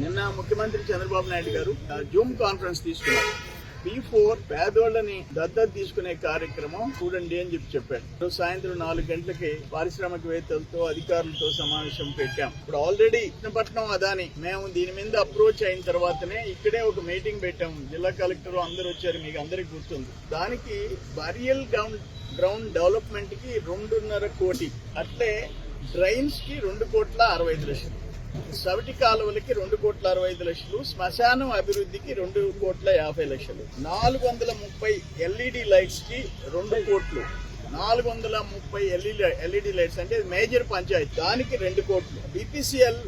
నిన్న ముఖ్యమంత్రి చంద్రబాబు నాయుడు గారు జూమ్ కాన్ఫరెన్స్ తీసుకున్నారు. పీ ఫోర్ పేదోళ్ళని దత్తత తీసుకునే కార్యక్రమం చూడండి అని చెప్పి చెప్పాడు సాయంత్రం నాలుగు గంటలకి పారిశ్రామికవేత్తలతో అధికారులతో సమావేశం పెట్టాం. ఇప్పుడు ఆల్రెడీ కృష్ణపట్నం అదాని మేము దీని మీద అప్రోచ్ అయిన తర్వాతనే ఇక్కడే ఒక మీటింగ్ పెట్టాం. జిల్లా కలెక్టర్ అందరూ వచ్చారు మీకు అందరికి గుర్తుంది. దానికి బరియల్ గ్రౌండ్ గ్రౌండ్ డెవలప్మెంట్కి రెండున్నర కోటి అట్లే డ్రైన్స్కి రెండు కోట్ల అరవై ఐదు లక్షలు. సవిటి కాలువలకి రెండు కోట్ల అరవై ఐదు లక్షలు శ్మశానం అభివృద్ధికి రెండు కోట్ల యాభై లక్షలు. నాలుగు వందల ముప్పై ఎల్ఈడి లైట్స్కి రెండు కోట్లు. నాలుగు వందల ముప్పై ఎల్ఈడి ఎల్ఈడి లైట్స్ అంటే మేజర్ పంచాయత్. దానికి రెండు కోట్లు. బీపీసీఎల్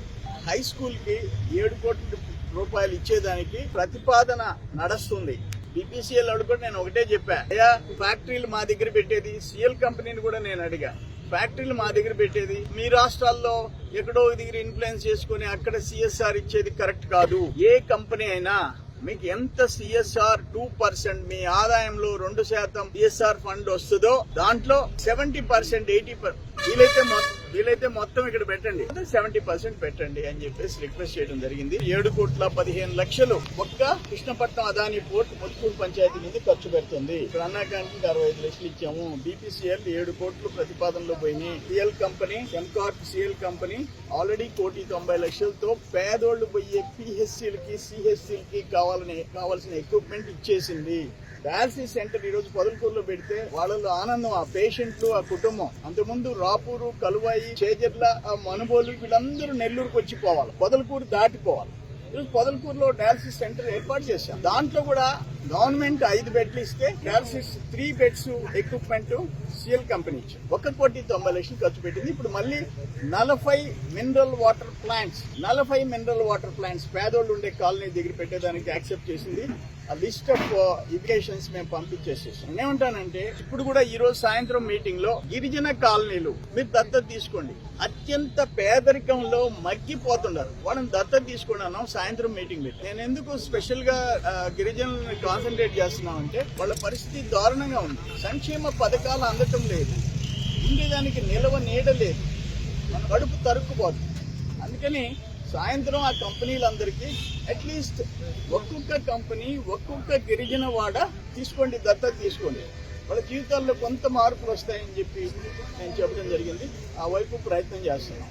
హై స్కూల్కి ఏడు కోట్ల రూపాయలు ఇచ్చేదానికి ప్రతిపాదన నడుస్తుంది. బీపీసీఎల్ కూడా నేను ఒకటే చెప్పా. అయ్యా ఫ్యాక్టరీలు మా దగ్గర పెట్టేది సిఎల్ కంపెనీని కూడా నేను అడిగా. ఫ్యాక్టరీలు మా దగ్గర పెట్టేది. మీ రాష్ట్రాల్లో ఎక్కడో దగ్గర ఇన్ఫ్లుయెన్స్ చేసుకుని అక్కడ సిఎస్ఆర్ ఇచ్చేది కరెక్ట్ కాదు. ఏ కంపెనీ అయినా మీకు ఎంత సిఎస్ఆర్ టూ పర్సెంట్ మీ ఆదాయంలో రెండు శాతం సిఎస్ఆర్ ఫండ్ వస్తుందో దాంట్లో సెవెంటీ పర్సెంట్ ఎయిటీ వీలైతే మొత్తం వీలైతే మొత్తం ఇక్కడ పెట్టండి. సెవెంటీ పర్సెంట్ పెట్టండి అని చెప్పేసి రిక్వెస్ట్ చేయడం జరిగింది. ఏడు కోట్ల పదిహేను లక్షలు ఒక్క కృష్ణపట్నం అదాని పోర్ట్ ముత్కూరు పంచాయతీ మీద ఖర్చు పెడుతుంది. ఇప్పుడు అన్నాకానికి అరవై ఐదు లక్షలు ఇచ్చాము. బీపీసీఎల్ ఏడు కోట్లు ప్రతిపాదనలో పోయినాయి. CL company ఎంకార్ప్ CL company already కోటి తొంభై లక్షలతో పేదోళ్ళు పోయే పిహెచ్సిలకి సిహెచ్సిలకి కావాలని కావాల్సిన ఎక్విప్మెంట్ ఇచ్చేసింది. డయాలసిస్ సెంటర్ ఈరోజు పొదలకూరులో పెడితే వాళ్ళలో ఆనందం ఆ పేషెంట్లు ఆ కుటుంబం. అంతకుముందు రాపూరు కలువాయి చేజర్ల ఆ మనుబోలు వీళ్ళందరూ నెల్లూరుకు వచ్చి పోవాలి. పొదలకూరు దాటిపోవాలి. పొదలకూరులో డయాలసిస్ సెంటర్ ఏర్పాటు చేశాం దాంట్లో కూడా గవర్నమెంట్ ఐదు బెడ్లు ఇస్తే dialysis three beds equipment CL company ఇచ్చింది ఒక కోటి తొంభై లక్షలు ఖర్చు పెట్టింది. ఇప్పుడు మళ్ళీ నలభై mineral water plants mineral water water plants పేదోళ్ళు ఉండే కాలనీ దగ్గర పెట్టేదానికి యాక్సెప్ట్ చేసింది. ఆ లిస్ట్ ఆఫ్ ఇరిగేషన్స్ మేము పంపించేసేసాం. నేనేమంటానంటే ఇప్పుడు కూడా ఈ రోజు సాయంత్రం మీటింగ్లో గిరిజన కాలనీలు మీరు దత్తత తీసుకోండి. అత్యంత పేదరికంలో మగ్గిపోతున్నారు వాళ్ళని దత్తత తీసుకోండి అన్నాం. సాయంత్రం మీటింగ్ పెట్టి నేను ఎందుకు స్పెషల్గా గిరిజనులను కాన్సన్ట్రేట్ చేస్తున్నాం అంటే వాళ్ళ పరిస్థితి దారుణంగా ఉంది. సంక్షేమ పథకాలు అందటం లేదు. ఉండేదానికి నిలవ నీడ లేదు. మన కడుపు తరుక్కుపోతుంది అందుకని సాయంత్రం ఆ కంపెనీలందరికీ అట్లీస్ట్ ఒక్కొక్క కంపెనీ ఒక్కొక్క గిరిజన వాడ తీసుకోండి దత్త తీసుకోండి. వాళ్ళ జీవితాల్లో కొంత మార్పులు వస్తాయని చెప్పి నేను చెప్పడం జరిగింది. ఆ వైపు ప్రయత్నం చేస్తున్నాం.